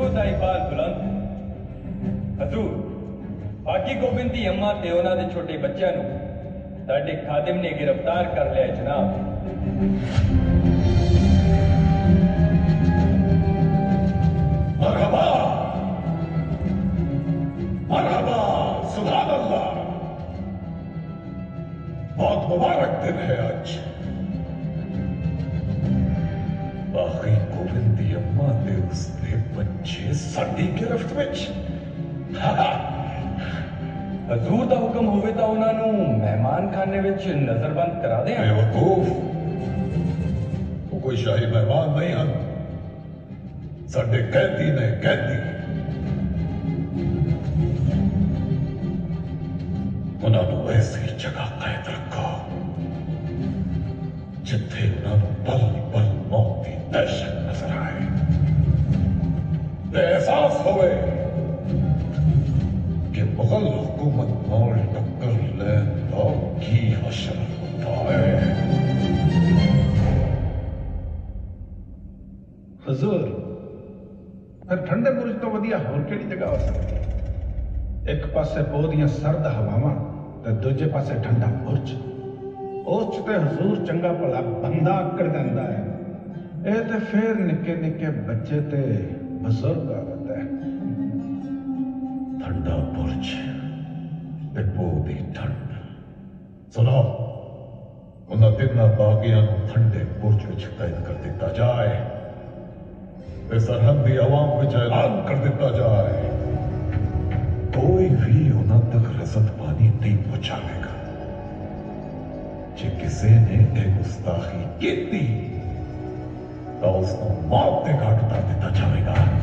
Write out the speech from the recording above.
درود اقبال بلند حضور باقی گوبندی اما تے دے چھوٹے بچیاں نو ساڈے خادم نے گرفتار کر لیا جناب مرحبا مرحبا سبحان اللہ بہت مبارک دن ہے آج ਸਾਡੀ ਗ੍ਰਿਫਤ ਵਿੱਚ? ਹਜ਼ੂਰ ਦਾ ਹੁਕਮ ਹੋਵੇ ਤਾਂ ਉਹਨਾਂ ਨੂੰ ਮਹਿਮਾਨਖਾਨੇ ਵਿੱਚ ਨਜ਼ਰਬੰਦ ਕਰਾ ਦੇ ਬੇਵਕੂਫ। ਉਹ ਕੋਈ ਸ਼ਾਹੀ ਮਹਿਮਾਨ ਨਹੀਂ ਹਨ। ਸਾਡੇ ਕੈਦੀ ਨੇ ਕੈਦੀ। ਉਹਨਾਂ ਨੂੰ ਐਸੀ ਜਗ੍ਹਾ ਕੈਦ ਰੱਖੋ ਜਿੱਥੇ تے احساس ہوئے کہ مغل حکومت مول ٹکر لینڈ دور کی حشر ہوتا ہے۔ حضور، پھر ٹھنڈے برج تو ودیا ہور کیڑی جگہ ہو سکتی ایک پاسے بودیاں سرد ہواواں، تے دوجے پاسے ٹھنڈا برج۔ اوچ تے حضور چنگا پلا بندہ اکڑ جاندا ہے۔ اے تے پھر نکے نکے بچے تے بزرگ آ رہتا ہے۔ ٹھنڈا برج ڈبو بھی ٹھنڈ۔ سنو، انہاں تینا باغیاں نو ٹھنڈے برج وچ تعین کر دیتا جائے۔ تے سرحدی عوام وچ اعلان کر دیتا جائے۔ کوئی بھی انہاں تک رزت پانی نہیں پہنچاوے گا۔ جے کسے نے اے گستاخی کیتی تو اس کو موت دے گھاٹ اتار دیتا جائے گا